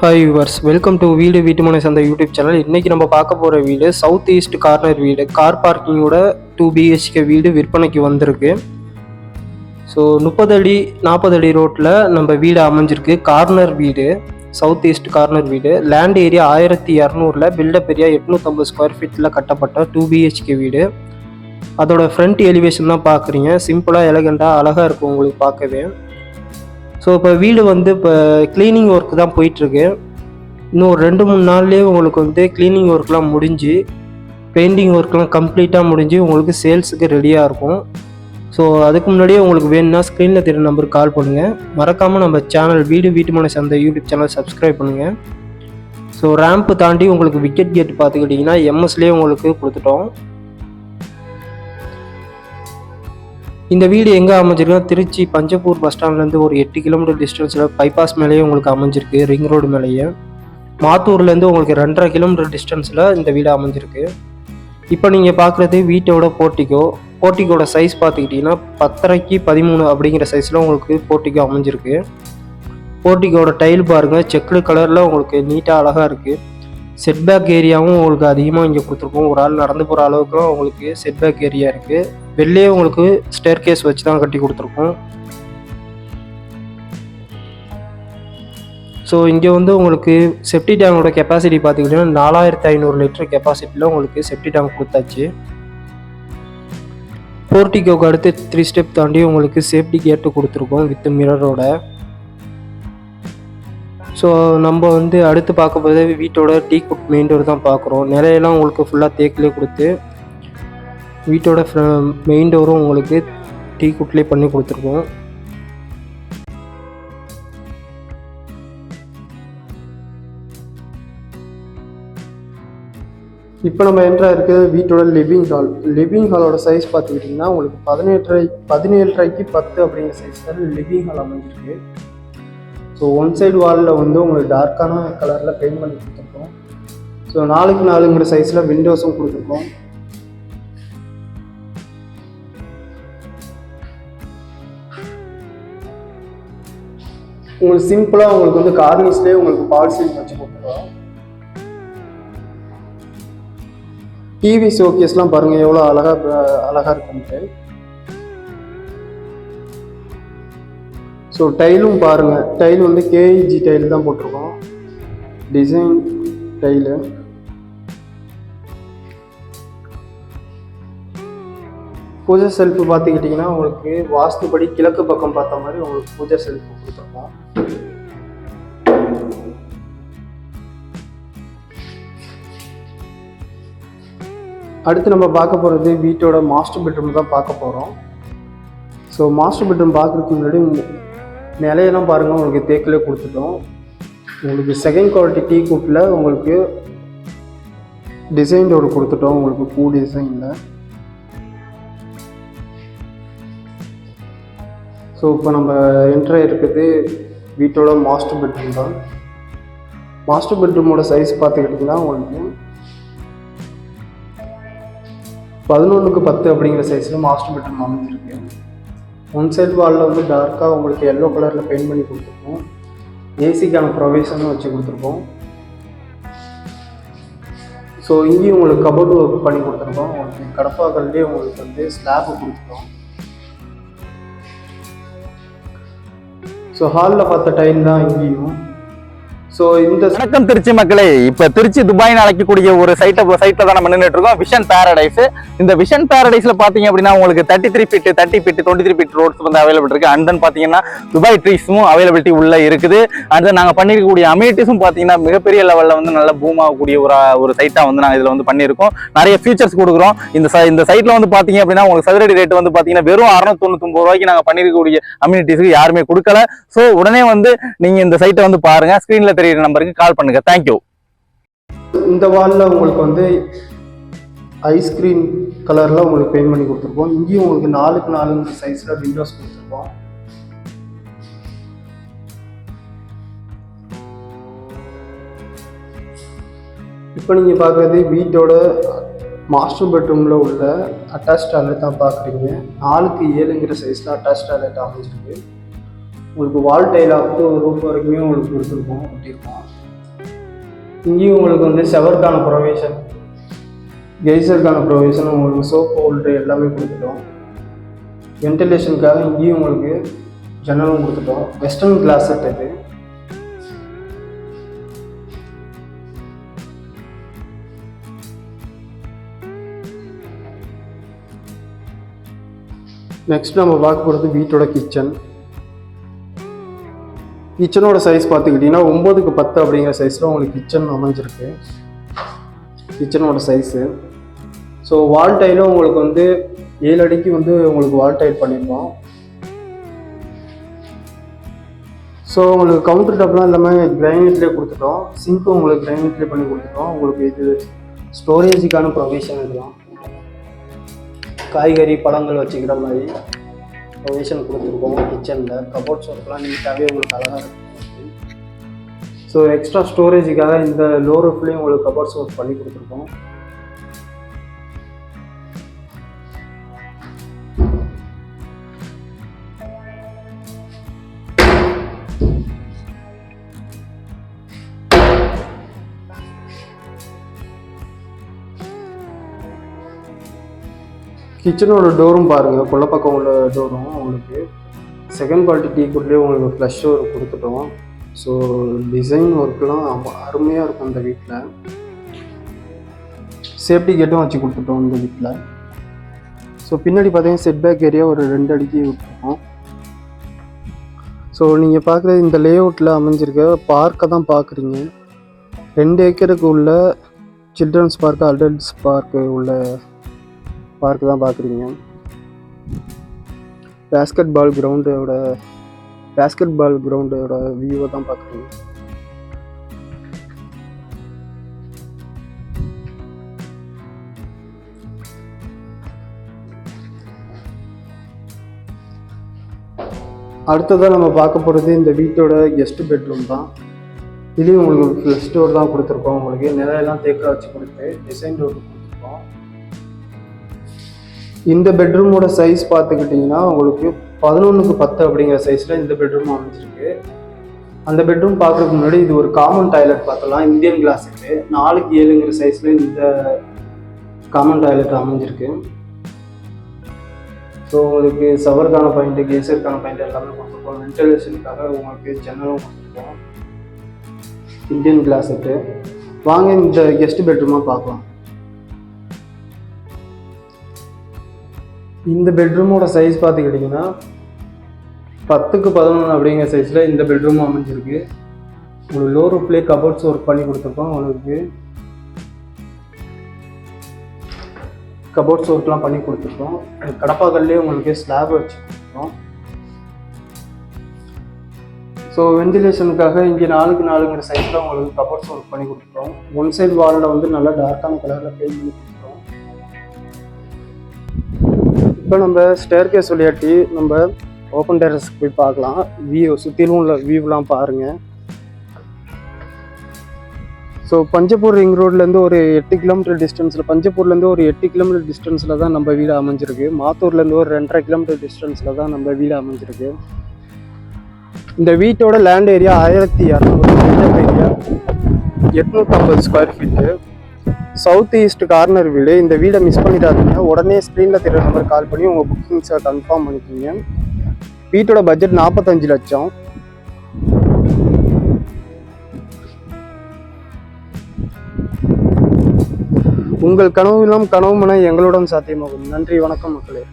Hi viewers welcome to வீடு வீட்டுமனை சந்தை யூடியூப் சேனல் இன்றைக்கி நம்ம பார்க்க போகிற வீடு சவுத் ஈஸ்ட் கார்னர் வீடு. கார் பார்க்கிங்கோட டூ பிஹெச்கே வீடு விற்பனைக்கு வந்திருக்கு. ஸோ முப்பது அடி நாற்பது அடி ரோட்டில் நம்ம வீடு அமைஞ்சிருக்கு. கார்னர் வீடு சவுத் ஈஸ்ட் கார்னர் வீடு. லேண்ட் ஏரியா ஆயிரத்தி இரநூறுல பில்டப் ஏரியா எட்நூற்றம்பது ஸ்கொயர் ஃபீட்டில் கட்டப்பட்ட டூ பிஹெச்கே வீடு. அதோட ஃப்ரண்ட் எலிவேஷன் தான் பார்க்குறீங்க. சிம்பிளாக எலகெண்டாக அழகாக இருக்கும் உங்களுக்கு பார்க்கவே. ஸோ இப்போ வீடு வந்து இப்போ க்ளீனிங் ஒர்க் தான் போயிட்டுருக்கு. இன்னும் ஒரு ரெண்டு மூணு நாள்லேயே உங்களுக்கு வந்து க்ளீனிங் ஒர்க்லாம் முடிஞ்சு பெயிண்டிங் ஒர்க்லாம் கம்ப்ளீட்டாக முடிஞ்சு உங்களுக்கு சேல்ஸுக்கு ரெடியாக இருக்கும். ஸோ அதுக்கு முன்னாடியே உங்களுக்கு வேணும்னா ஸ்க்ரீனில் தெரிய நம்பருக்கு கால் பண்ணுங்கள் மறக்காமல் நம்ம சேனல் வீடு வீட்டுமான சந்தை யூடியூப் சேனல் சப்ஸ்கிரைப் பண்ணுங்கள் ஸோ ரேம்ப்பு தாண்டி உங்களுக்கு விக்கெட் கேட் பார்த்துக்கிட்டிங்கன்னா எம்எஸ்லேயே உங்களுக்கு கொடுத்துட்டோம். இந்த வீடு எங்கே அமைஞ்சிருக்குன்னா திருச்சி பஞ்சப்பூர் பஸ் ஸ்டாண்ட்லேருந்து ஒரு எட்டு கிலோமீட்டர் டிஸ்டன்ஸில் பைபாஸ் மேலேயே உங்களுக்கு அமைஞ்சிருக்கு ரிங் ரோடு மேலேயே. மாத்தூர்லேருந்து உங்களுக்கு ரெண்டரை கிலோமீட்டர் டிஸ்டன்ஸில் இந்த வீடு அமைஞ்சிருக்கு. இப்போ நீங்கள் பார்க்குறது வீட்டோட போர்ட்டிக்கோ போர்ட்டிக்கோட சைஸ் பார்த்துக்கிட்டிங்கன்னா பத்தரைக்கு பதிமூணு அப்படிங்கிற சைஸில் உங்களுக்கு போர்ட்டிக்கோ அமைஞ்சிருக்கு. போர்ட்டிக்கோட டைல் பாருங்கள் செக்குடு கலரில் உங்களுக்கு நீட்டாக அழகாக இருக்குது செட்பேக் ஏரியாவும் உங்களுக்கு அதிகமாக இங்கே கொடுத்துருக்கோம். ஒரு ஆள் நடந்து போகிற அளவுக்குலாம் உங்களுக்கு செட்பேக் ஏரியா இருக்குது வெளிலே உங்களுக்கு ஸ்டேர் கேஸ் வச்சு தான் கட்டி கொடுத்துருக்கோம். ஸோ இங்கே வந்து உங்களுக்கு செப்டி டேங்கோட கெப்பாசிட்டி பார்த்துக்கிட்டிங்கன்னா நாலாயிரத்தி ஐநூறு லிட்டர் கெப்பாசிட்டியில் உங்களுக்கு செப்டி டேங்க் கொடுத்தாச்சு. போர்ட்டிகோக்கு அடுத்து த்ரீ ஸ்டெப் தாண்டி உங்களுக்கு சேஃப்டி கேட்டு கொடுத்துருக்கோம் வித் மிரரோட ஸோ நம்ம வந்து அடுத்து பார்க்க போது வீட்டோட டீ குட் மெயின் டோர் தான் பார்க்குறோம். நிறையெல்லாம் உங்களுக்கு ஃபுல்லாக தேக்கிலே கொடுத்து வீட்டோட மெயின் டோரும் உங்களுக்கு டீ குட்லேயே பண்ணி கொடுத்துருக்கோம். இப்போ நம்ம என்ட்ரா இருக்குது வீட்டோட லிவிங் ஹால் லிவிங் ஹாலோட சைஸ் பார்த்துக்கிட்டிங்கன்னா உங்களுக்கு பதினெட்டரை பதினேழரைக்கு பத்து அப்படிங்கிற சைஸ் தான் லிவிங் ஹால் அமைஞ்சிருக்கு. ஸோ ஒன் சைடு வாலில் வந்து உங்களுக்கு டார்க்கான கலரில் பெயிண்ட் பண்ணி கொடுத்துருக்கோம். ஸோ நாலுக்கு நாலுங்கிற சைஸில் விண்டோஸும் கொடுத்துருக்கோம். உங்களுக்கு சிம்பிளாக உங்களுக்கு வந்து கார்னிஸ்லேயே உங்களுக்கு பால் சீலிங் வச்சு கொடுத்துருக்கோம். டிவி ஷோகேஸ்லாம் பாருங்கள் எவ்வளோ அழகாக அழகாக இருக்குன்ட்டு. ஸோ டைலும் பாருங்கள் டைல் வந்து கேஇஜி டைல் தான் போட்டிருக்கோம். டிசைன் டைலு பூஜை செல்ஃபு பார்த்துக்கிட்டிங்கன்னா உங்களுக்கு வாஸ்துபடி கிழக்கு பக்கம் பார்த்த மாதிரி உங்களுக்கு பூஜை செல்ஃபு கொடுத்துருக்கோம். அடுத்து நம்ம பார்க்க போகிறது வீட்டோட மாஸ்டர் பெட்ரூம் தான் பார்க்க போகிறோம் ஸோ மாஸ்டர் பெட்ரூம் பார்க்குறதுக்கு முன்னாடி நிலையெல்லாம் பாருங்கள் உங்களுக்கு தேக்கில் கொடுத்துட்டோம். உங்களுக்கு செகண்ட் குவாலிட்டி டீ கூப்பில் உங்களுக்கு டிசைன் டோர் கொடுத்துட்டோம் உங்களுக்கு பூ டிசைனில் ஸோ இப்போ நம்ம என்ட்ரு இருக்குது வீட்டோட மாஸ்டர் பெட்ரூம் தான். மாஸ்டர் பெட்ரூமோட சைஸ் பார்த்துக்கிட்டிங்கன்னா உங்களுக்கு பதினொன்றுக்கு பத்து அப்படிங்கிற சைஸில் மாஸ்டர் பெட்ரூம் அமைஞ்சிருக்கு. ஒன் சைட் வாலில் வந்து டார்க்காக உங்களுக்கு எல்லோ கலரில் பெயிண்ட் பண்ணி கொடுத்துருக்கோம். ஏசிக்கான ப்ரொவிஷனும் வச்சு கொடுத்துருக்கோம். ஸோ இங்கேயும் உங்களுக்கு கபோர்டு ஒர்க் பண்ணி கொடுத்துருக்கோம். உங்களுக்கு கடப்பாக்கள்லேயே உங்களுக்கு வந்து ஸ்லாப்பு கொடுத்துருக்கோம். ஸோ ஹாலில் பார்த்த டைம் தான் இங்கேயும். ஸோ இந்த வணக்கம் திருச்சி மக்களே. இப்போ திருச்சி துபாய்னு அழைக்கக்கூடிய ஒரு சைட்டை சைட்டில் தான் நம்ம நின்றுட்டு இருக்கோம். விஷன் பேரடைஸ் இந்த விஷன் பேரடைஸ்ல பார்த்தீங்க அப்படின்னா உங்களுக்கு thirty three feet thirty feet twenty three feet roads வந்து அவைலபிள் இருக்குது அண்ட் தென் பார்த்தீங்கன்னா துபாய் ட்ரீஸும் அவைலபிலிட்டி உள்ளே இருக்குது. அண்ட் தென் நாங்கள் பண்ணியிருக்கக்கூடிய அமினிட்டிஸும் பார்த்தீங்கன்னா மிகப்பெரிய லெவலில் வந்து நல்ல பூம் ஆகக்கூடிய ஒரு ஒரு சைட்டாக வந்து நாங்கள் இதில் வந்து பண்ணியிருக்கோம் நிறைய ஃபீச்சர்ஸ் கொடுக்குறோம். இந்த site- இந்த சைட்டில் வந்து பார்த்தீங்க அப்படின்னா உங்களுக்கு சதுரடி ரேட் வந்து பார்த்தீங்கன்னா வெறும் அறுநூத்தி ரூபாய்க்கு நாங்கள் பண்ணிருக்கக்கூடிய அம்யூனிட்டிஸ்க்கு யாருமே கொடுக்கல. ஸோ உடனே வந்து நீங்க இந்த சைட்டை வந்து பாருங்க. தெரியும் தெரியுற நம்பருக்கு கால் பண்ணுங்க. தேங்க்யூ இந்த வாலில் உங்களுக்கு வந்து ஐஸ்கிரீம் கலரில் உங்களுக்கு பெயிண்ட் பண்ணி கொடுத்துருக்கோம். இங்கேயும் உங்களுக்கு நாலுக்கு நாலுங்கிற சைஸில் விண்டோஸ் கொடுத்துருக்கோம். இப்போ நீங்கள் பார்க்குறது வீட்டோட மாஸ்டர் பெட்ரூமில் உள்ள அட்டாச் டாய்லெட் தான் பார்க்குறீங்க. நாலுக்கு ஏழுங்கிற சைஸில் அட்டாச் டாய்லெட் அமைஞ்சிருக்கு. உங்களுக்கு wall tile up to roof வரைக்குமே உங்களுக்கு கொடுத்துருக்கோம். ஒட்டியிருக்கோம் இங்கேயும் உங்களுக்கு வந்து செவருக்கான ப்ரொவிஷன் கெய்சருக்கான ப்ரொவிஷன் உங்களுக்கு சோப் ஹோல்டு எல்லாமே கொடுத்துட்டோம். வென்டிலேஷனுக்காக இங்கேயும் உங்களுக்கு ஜன்னலும் கொடுத்துட்டோம். வெஸ்டர்ன் கிளாஸ் செட் இது. நெக்ஸ்ட் நம்ம பார்க்க போகிறது வீட்டோட கிச்சன் கிச்சனோட சைஸ் பார்த்துக்கிட்டிங்கன்னா ஒம்போதுக்கு பத்து அப்படிங்கிற சைஸில் உங்களுக்கு கிச்சன் அமைஞ்சிருக்கு. கிச்சனோட சைஸு ஸோ வால் டைலும் உங்களுக்கு வந்து ஏழு அடிக்கு வந்து உங்களுக்கு வால் டைல் பண்ணியிருக்கோம் ஸோ உங்களுக்கு கவுண்டர் டாப்லாம் எல்லாமே கிரைனைட்லேயே கொடுத்துட்டோம். சிங்க்கும் உங்களுக்கு கிரைனைட்லேயே பண்ணி கொடுத்துட்டோம். உங்களுக்கு இது ஸ்டோரேஜுக்கான ப்ரொவிஷன் இதெல்லாம். காய்கறி பழங்கள் வச்சுக்கிற மாதிரி. ப்ரொவிஷன் கொடுத்துருக்கோம் கிச்சனில் கபோர்ட்ஸ் ஒர்க்லாம் நீட்டாகவே உங்களுக்கு அழகாக இருக்கும் ஸோ எக்ஸ்ட்ரா ஸ்டோரேஜுக்காக இந்த லோ ரூஃப்லேயும் உங்களுக்கு கபோர்ட்ஸ் ஒர்க் பண்ணி கொடுத்துருக்கோம். கிச்சனோட டோரும் பாருங்கள் கொள்ள பக்கம் உள்ள டோரும் உங்களுக்கு செகண்ட் குவாலிட்டி டீ குட்லேயே உங்களுக்கு ஃப்ளஷ் டோர் கொடுத்துட்டோம். ஸோ டிசைன் ஒர்க்லாம் அருமையாக இருக்கும் இந்த வீட்டில் சேஃப்டி கேட்டும் வச்சு கொடுத்துட்டோம் இந்த வீட்டில் ஸோ பின்னாடி பார்த்தீங்கன்னா செட் பேக் ஏரியா ஒரு ரெண்டு அடிக்கு விட்டுருக்கோம். ஸோ நீங்கள் பார்க்குற இந்த லே அவுட்டில் அமைஞ்சிருக்க பார்க்கை தான் பார்க்குறீங்க ரெண்டு ஏக்கருக்கு உள்ள சில்ட்ரன்ஸ் பார்க்கு அடல்ட்ஸ் பார்க்கு உள்ள பார்க்கு தான் பார்க்குறீங்க. பேஸ்கெட் பால் கிரவுண்டோட பேஸ்கெட் பால் கிரவுண்டோட வியூவை தான் பார்க்குறீங்க. அடுத்ததாக நம்ம பார்க்க போகிறது இந்த வீட்டோட கெஸ்ட் பெட்ரூம் தான். இதுலேயும் உங்களுக்கு ஃப்ளஷ் டோர் தான் கொடுத்துருக்கோம் உங்களுக்கு. நிலையெல்லாம் தேக்க வச்சு கொடுத்து டிசைன் டோர் கொடுத்துருக்கோம். இந்த பெட்ரூமோட சைஸ் பார்த்துக்கிட்டிங்கன்னா உங்களுக்கு பதினொன்றுக்கு பத்து அப்படிங்கிற சைஸில் இந்த பெட்ரூம் அமைஞ்சிருக்கு. அந்த பெட்ரூம் பார்க்குறதுக்கு முன்னாடி இது ஒரு காமன் டாய்லெட் பார்த்தலாம் இந்தியன் கிளாஸுக்கு நாலுக்கு ஏழுங்கிற சைஸில் இந்த காமன் டாய்லெட் அமைஞ்சிருக்கு. ஸோ உங்களுக்கு சவருக்கான பாயிண்ட்டு கேசருக்கான பாயிண்ட் எல்லாமே கொடுத்துருக்கோம். வென்டிலேஷனுக்காக உங்களுக்கு ஜன்னலும் கொடுத்துருக்கோம். இந்தியன் கிளாஸுக்கு வாங்க இந்த கெஸ்ட் பெட்ரூமாக பார்க்கலாம். இந்த பெட்ரூமோட சைஸ் பார்த்துக்கிட்டிங்கன்னா பத்துக்கு பதினொன்று அப்படிங்கிற சைஸில் இந்த பெட்ரூம் அமைஞ்சிருக்கு. உங்களுக்கு லோ ரூப்லேயே கபோர்ட்ஸ் ஒர்க் பண்ணி கொடுத்துருக்கோம் உங்களுக்கு கபோர்ட்ஸ் ஒர்க்லாம் பண்ணி கொடுத்துருக்கோம். கடப்பாக்கல்லே உங்களுக்கு ஸ்லாப் வச்சு கொடுத்துருக்கோம். ஸோ வென்டிலேஷனுக்காக இங்கே நாலுக்கு நாலுங்கிற சைஸில் உங்களுக்கு கபோர்ட்ஸ் ஒர்க் பண்ணி கொடுத்துருக்கோம். ஒன் சைடு வாலில் வந்து நல்லா டார்க்கான கலரில் பெயிண்ட் பண்ணி இப்போ நம்ம ஸ்டேர் கேஸ் விளையாட்டி நம்ம ஓப்பன் டெரஸ்க்கு போய் பார்க்கலாம். வியூ சுற்றிலும் உள்ள வியூலாம் பாருங்கள் ஸோ பஞ்சப்பூர் ரிங் ரோட்லேருந்து ஒரு எட்டு கிலோமீட்டர் டிஸ்டன்ஸில் பஞ்சப்பூர்லேருந்து ஒரு எட்டு கிலோமீட்டர் டிஸ்டன்ஸில் தான் நம்ம வீடு அமைஞ்சிருக்கு. மாத்தூர்லேருந்து ஒரு ரெண்டரை கிலோமீட்டர் டிஸ்டன்ஸில் தான் நம்ம வீடு அமைஞ்சிருக்கு. இந்த வீட்டோட லேண்ட் ஏரியா ஆயிரத்தி இரநூறு area எட்நூற்றம்பது square feet south east corner வீடு. இந்த வீடை மிஸ் பண்ணிடாதீங்க. உடனே ஸ்க்ரீனில் தெரியுற நம்பர் கால் பண்ணி உங்கள் புக்கிங்ஸை கன்ஃபார்ம் பண்ணிக்கிங்க. வீட்டோட பட்ஜெட் நாற்பத்தஞ்சு லட்சம். உங்கள் கனவு இல்லாம கனவு மன எங்களுடன் சாத்தியமாகும். நன்றி. வணக்கம் மக்களே.